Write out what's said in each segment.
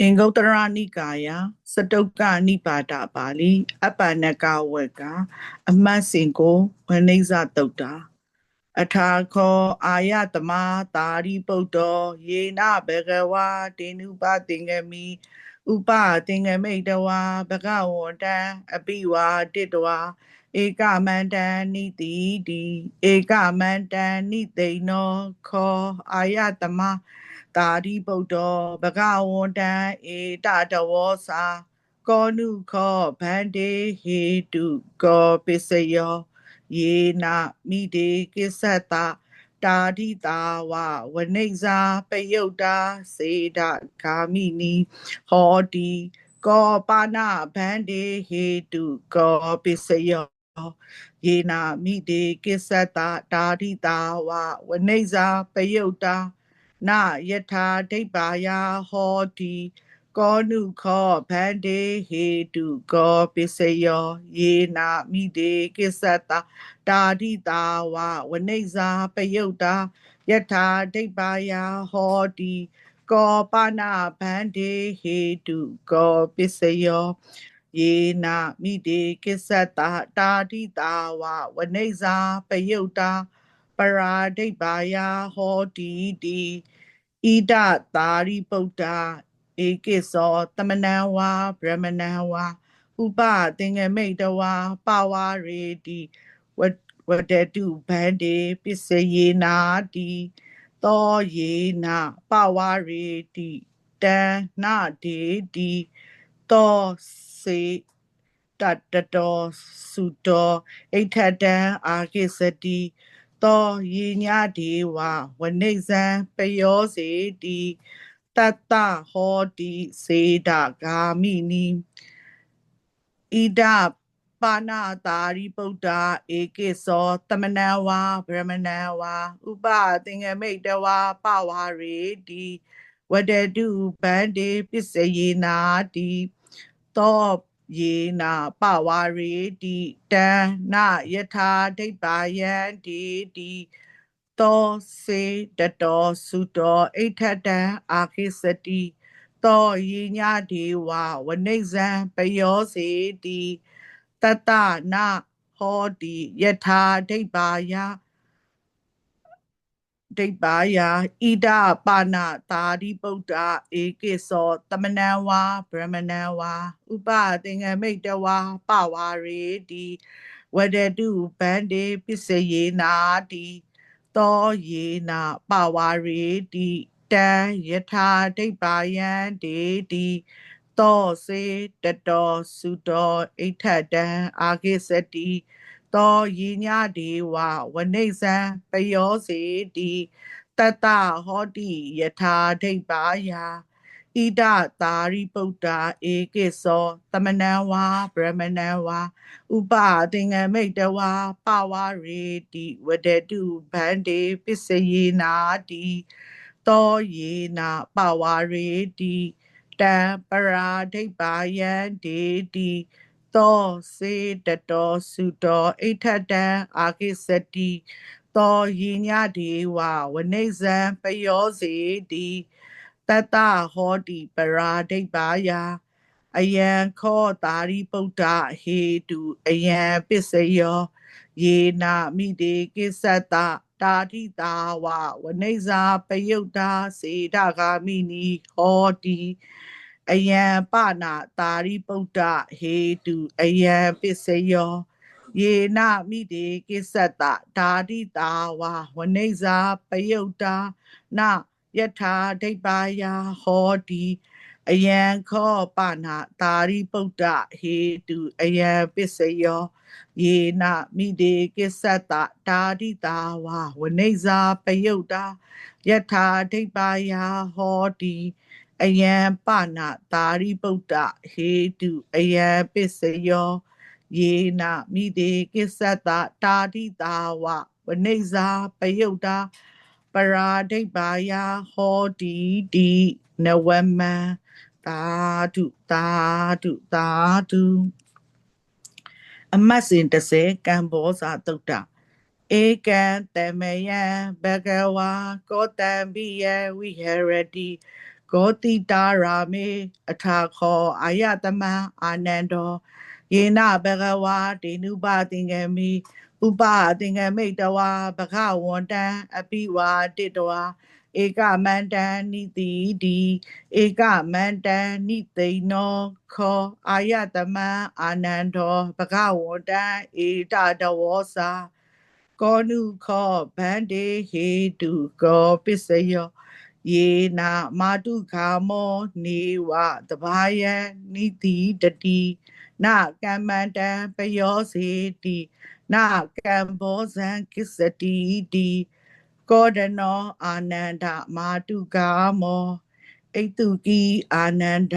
အင်္ဂုတ္တရနိကာယစတုတ်ကနိပါဒပါဠိအပ္ပနကဝက်ကအမတ်စင်ကိုဝနိဇတုတ်တာအထာခောအာယတမတာရိပုတ္တောယေနဘေကဝါတေနုပသင်္ကမိဥပသင်္ကမိတဝါဘဂဝန္တံအပိဝါတိတဝါဧကမန္တံနိတိတိဧကမန္တံနိသိဏောခောအာယတမတာ ရိပုတ္တောဘဂဝန္တံဧတတဝောစာကောနုခောဗန္တေဟေတုကောပစ္စယောယေနမိတေကိစ္စတတာတိတာဝဝနိဇာပယုတ်တာစေတဂာမိနီဟောတိကောပါဏဗန္တေဟေတုကောပစ္စယောယေနာမိတေကိစ္စတတာတိတာဝဝနိဇာပယုတ်တာ နယထာဒိဗ္ဗာယဟောတိကောနုခောဗန္တေဟေတုကောပစ္စယောယေနာမိတေကိစ္စတတာတိတာဝဝနိဇာပယုတ်တာယထာဒိဗ္ဗာယဟောတိကောပနာဗန္တေဟေတုကောပစ္စယောယေနာမိတေကိစ္စတတာတိတာဝဝနိဇာပယုတ်တာ ပရာဒိဗ္ဗာယဟောတိတိဣဒတာရိပုတ္တာဧကိသောတမနံဝါဗြဟ္မဏံဝါဥပသင်္ကမိတဝါပါဝါရေတိဝဝတတုဗန္တေပစ္စယေနာတိသောယေနာပဝါရေတိတံနာဒေတိသောစေတတတောစုတောဣထတံအာကိစတိ သောယေညဒေဝဝနိဇံပယောစေတိတတ္တဟောတိစေတဂာမိနိဣဒပါဏတာရိပုတ္တဧကိသောတမနံဝါဗြဟ္မဏံဝါဥပသင်္ကမိတဝါပဝါရေတိဝတတုဗန္တေပစ္စယေနာတိသော ယေနာပဝါရေတိတံနယထာဒိဗ္ဗာယံတိတိသောစေတတောစုတောအိဋ္ဌတံအာခိစတိသောယေညဒေဝဝနိဇံပယောစေတိတတနဟောတိယထာဒိဗ္ဗာယ ဒိဗ္ဗာယဣဒပါဏတာရိပုတ္တဧကိသောတမနံဝါဗြဟ္မဏံဝါဥပသင်္ကမိတဝါပဝါရေတိဝဒတုဗန္တေပစ္စယေနာတိသောယေနာပဝါရေတိတံယထာဒိဗ္ဗာယံဒေတိသောစေတတောစုတောဣထတံအာကိစတိ သောယေညဒေဝဝနိဇံပယောစေတိတတဟောတိယထာဒိဗ္ဗာယဣဒတာရိပုတ္တာဧကိသောတမနံဝါဗြဟ္မဏံဝါဥပသင်္ကမိတဝါပဝါရေတိဝတတုဗန္တေပစ္စယေနာတိသောယေနာပဝါရေတိတံပရာဒိဗ္ဗာယံဒေတိ သောစေတတောစုတောဣထတံအာကိစတိသောယေညဒေဝဝနိဇံပယောစေတိတတဟောတိပရာဒိဗ္ဗာယအယံခောတာရိပုတ္တဟေတုအယံပစ္စယောယေနာမိတေကိစ္စတတာတိတာဝဝနိဇာပယုတ်တာစေတဂာမိနိဟောတိ အယံပနာတာရိပုတ္တဟေတုအယံပစ္စယောယေနမိတေကိစ္စတဓာတိတာဝဝနိဇာပယုတ်တာနယထာဒိဗ္ဗာယဟောတိအယံခောပနာတာရိပုတ္တဟေတုအယံပစ္စယောယေနမိတေကိစ္စတဓာတိတာဝဝနိဇာပယုတ်တာယထာဒိဗ္ဗာယဟောတိ အယံပနာတာရိပုတ္တဟေတုအယံပစ္စယောယေနမိတေကိစ္စတတာတိတာဝဝနိဇာပယုတ်တာပရာဒိဗ္ဗာယဟောတိတိနဝမံသာဓုသာဓုသာဓုအမတ်စဉ်30ကံဘောဇာတုတ်တာဧကံတမယံဘဂဝါကောတံပိယဝိဟရတိ ဂောတိတာရာမေအထာခောအာယတမံအာနန္ဒောယေနဘဂဝါဒေနုပသင်္ကမိဥပသင်္ကမိတဝါဘဂဝန္တံအပိဝါတိတဝါဧကမန္တံနိတိဒီဧကမန္တံနိသိဏောခောအာယတမံအာနန္ဒောဘဂဝန္တံဧတတဝောစာကောနုခောဗန္တေဟေတုကောပစ္စယော ယေနာမာတုခာမောနေဝတဘာယံနိတိတတိနကမ္မန္တံပယောစေတိနကံဘောဇံကိစ္စတိတိကောဒနောအာနန္ဒမာတုကာမောဣတုကိအာနန္ဒ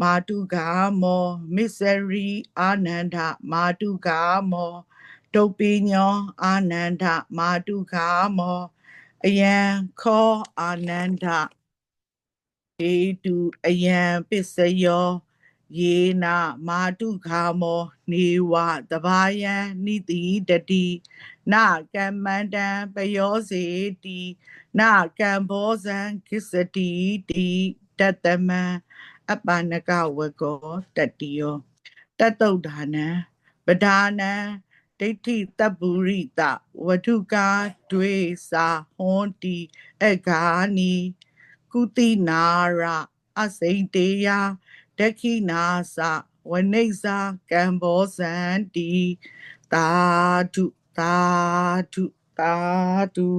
မာတုကာမောမစ္စရိအာနန္ဒမာတုကာမောဒုပိညောအာနန္ဒမာတုခာမော အယံခောအာနန္ဒဧတုအယံပစ္စယောယေနာမာတုခာမော နေဝတဘာယံနိတိတတိနကမ္မန္တံပယောစေတိနကံဘောဇံကိစ္စတိတိတတမံအပ္ပနကဝကောတတ္တိယောတတ္တုဒ္ဒါနံပဒါနံ ဒိဋ္ဌိတပ္ပုရိတဝတ္ထုကာဒွေစာဟွန်တီအဂာနီကုတိနာရအစိန်တေယဒက္ခိနာသဝနိဇာကံဘောဇန္တိသာဓုသာဓုသာဓု